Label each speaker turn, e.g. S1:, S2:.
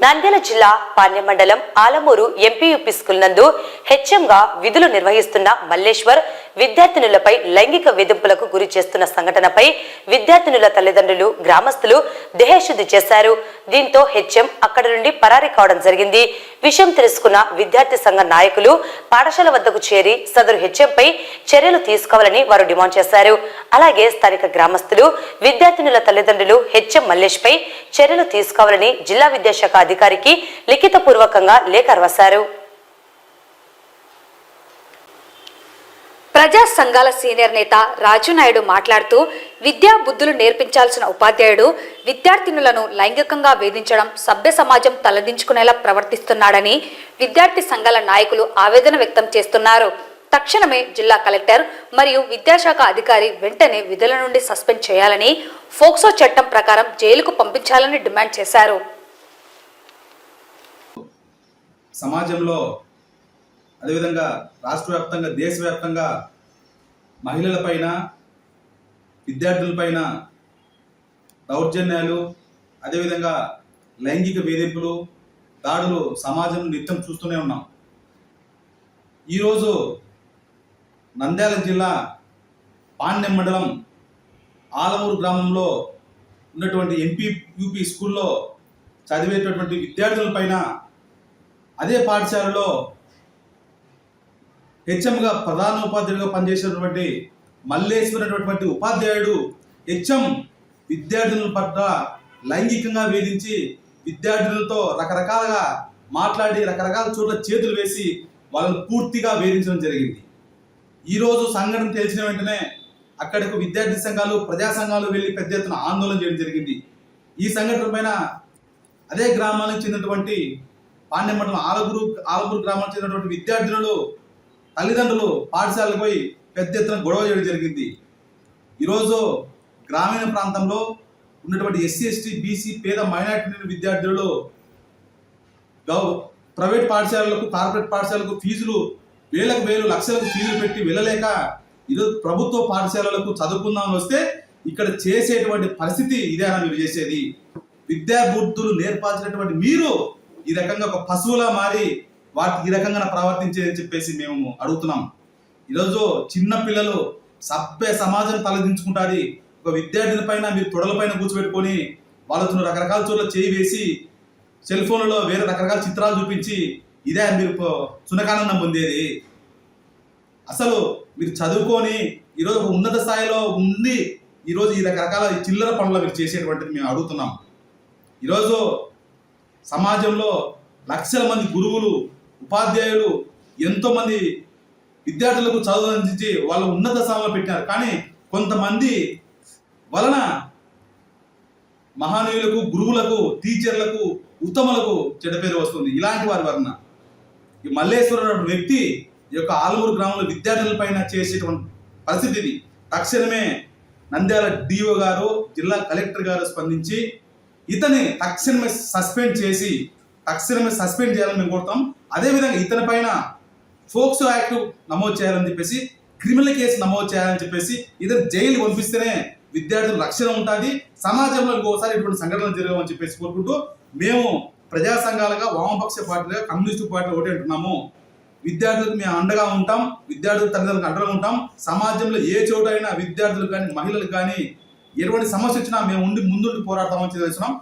S1: నంద్యాల జిల్లా పాణ్య మండలం Alamuru MPUP school నందు హెచ్ఎంగా విధులు నిర్వహిస్తున్న మల్లేశ్వర్ విద్యార్థినులపై లైంగిక వేధింపులకు గురి చేస్తున్న సంఘటనపై విద్యార్థినుల తల్లిదండ్రులు గ్రామస్తులు దేహశుద్ధి చేశారు. దీంతో హెచ్ఎం అక్కడి నుండి పరారీ కావడం జరిగింది. విషయం తెలుసుకున్న విద్యార్థి సంఘ నాయకులు పాఠశాల వద్దకు చేరి సదరు హెచ్ఎంపై చర్యలు తీసుకోవాలని వారు డిమాండ్ చేశారు. అలాగే స్థానిక గ్రామస్తులు విద్యార్థినుల తల్లిదండ్రులు హెచ్ఎం మల్లేష్ పై చర్యలు తీసుకోవాలని జిల్లా విద్యాశాఖ అధికారికి లిఖితపూర్వకంగా లేఖ రాశారు.
S2: ప్రజా సంఘాల సీనియర్ నేత రాజు నాయుడు మాట్లాడుతూ విద్యా బుద్ధులు నేర్పించాల్సిన ఉపాధ్యాయుడు విద్యార్థినులను లైంగికంగా వేధించడం సభ్య సమాజం తలదించుకునేలా ప్రవర్తిస్తున్నాడని విద్యార్థి సంఘాల నాయకులు ఆవేదన వ్యక్తం చేస్తున్నారు. తక్షణమే జిల్లా కలెక్టర్ మరియు విద్యాశాఖ అధికారి వెంటనే విధుల నుండి సస్పెండ్ చేయాలని ఫోక్సో చట్టం ప్రకారం జైలుకు పంపించాలని డిమాండ్ చేశారు.
S3: సమాజంలో అదేవిధంగా రాష్ట్ర వ్యాప్తంగా దేశవ్యాప్తంగా మహిళలపైన విద్యార్థులపైన దౌర్జన్యాలు అదేవిధంగా లైంగిక వేధింపులు దాడులు సమాజం నిత్యం చూస్తూనే ఉన్నాం. ఈరోజు నంద్యాల జిల్లా పాండ్యం మండలం ఆలమూరు గ్రామంలో ఉన్నటువంటి ఎంపీ యూపీ స్కూల్లో చదివేటటువంటి విద్యార్థులపైన అదే పాఠశాలలో హెచ్ఎంగా ప్రధాన ఉపాధ్యాయుడిగా పనిచేసినటువంటి మల్లేశ్వర్ అనేటువంటి ఉపాధ్యాయుడు హెచ్ఎం విద్యార్థినుల పట్ల లైంగికంగా వేధించి విద్యార్థులతో రకరకాలుగా మాట్లాడి రకరకాల చోట్ల చేతులు వేసి వాళ్ళని పూర్తిగా వేధించడం జరిగింది. ఈరోజు సంఘటన తెలిసిన వెంటనే అక్కడికి విద్యార్థి సంఘాలు ప్రజా సంఘాలు వెళ్ళి పెద్ద ఎత్తున ఆందోళన చేయడం జరిగింది. ఈ సంఘటన పైన అదే గ్రామానికి చెందినటువంటి పాండ్య మండలం ఆలగూరు ఆలగూరు గ్రామానికి చెందినటువంటి విద్యార్థినులు తల్లిదండ్రులు పాఠశాలకు పోయి పెద్ద ఎత్తున గొడవ చేయడం జరిగింది. ఈరోజు గ్రామీణ ప్రాంతంలో ఉన్నటువంటి ఎస్సీ ఎస్టీ బీసీ పేద మైనార్టీ విద్యార్థులు గౌ ప్రైవేట్ పాఠశాలలకు కార్పొరేట్ పాఠశాలకు ఫీజులు వేలకు వేలు లక్షలకు ఫీజులు పెట్టి వెళ్ళలేక ఈరోజు ప్రభుత్వ పాఠశాలలకు చదువుకుందామని వస్తే ఇక్కడ చేసేటువంటి పరిస్థితి ఇదేనా మీరు చేసేది. విద్యాబుద్ధులు నేర్పాల్సినటువంటి మీరు ఈ రకంగా ఒక పశువులా మారి వాటికి ఈ రకంగా ప్రవర్తించేదని చెప్పేసి మేము అడుగుతున్నాం. ఈరోజు చిన్న పిల్లలు సభ్య సమాజం తలదించుకుంటుంది ఒక విద్యార్థిని పైన మీరు తొడల పైన కూర్చోబెట్టుకొని వాళ్ళతో రకరకాల చోట్ల చేయి వేసి సెల్ ఫోన్లలో వేరే రకరకాల చిత్రాలు చూపించి ఇదే మీరు సునకానందం పొందేది. అసలు మీరు చదువుకొని ఈరోజు ఒక ఉన్నత స్థాయిలో ఉండి ఈరోజు ఈ రకరకాల చిల్లర పనులు మీరు చేసేటువంటిది మేము అడుగుతున్నాం. ఈరోజు సమాజంలో లక్షల మంది గురువులు ఉపాధ్యాయులు ఎంతోమంది విద్యార్థులకు చదువు అందించి వాళ్ళ ఉన్నత స్థానంలో పెట్టారు కానీ కొంతమంది వలన మహానీయులకు గురువులకు టీచర్లకు ఉత్తములకు చెడ్డ పేరు వస్తుంది. ఇలాంటి వారి వలన ఈ మల్లేశ్వరరావు వ్యక్తి ఈ యొక్క ఆలమూరు గ్రామంలో విద్యార్థుల పైన చేసేటువంటి పరిస్థితి ఇది తక్షణమే నంద్యాల డిఓ గారు జిల్లా కలెక్టర్ గారు స్పందించి ఇతని తక్షణమే సస్పెండ్ చేసి తక్షణమే సస్పెండ్ చేయాలని మేము కోరుతాం. అదేవిధంగా ఇతని పైన ఫోక్సో యాక్ట్ నమోదు చేయాలని చెప్పేసి క్రిమినల్ కేసు నమోదు చేయాలని చెప్పేసి ఇతను జైలు పంపిస్తేనే విద్యార్థుల రక్షణ ఉంటుంది. సమాజంలో ఇంకోసారి ఇటువంటి సంఘటనలు జరగవని చెప్పేసి కోరుకుంటూ మేము ప్రజా సంఘాలుగా వామపక్ష పార్టీలుగా కమ్యూనిస్టు పార్టీ ఒకటి అంటున్నాము. విద్యార్థులకు మేము అండగా ఉంటాం. విద్యార్థుల తల్లిదండ్రులకు అండగా ఉంటాం. సమాజంలో ఏ చోటైనా విద్యార్థులు కానీ మహిళలు కానీ ఎటువంటి సమస్య వచ్చినా మేము ఉండి ముందుండి పోరాడతామని చేస్తున్నాం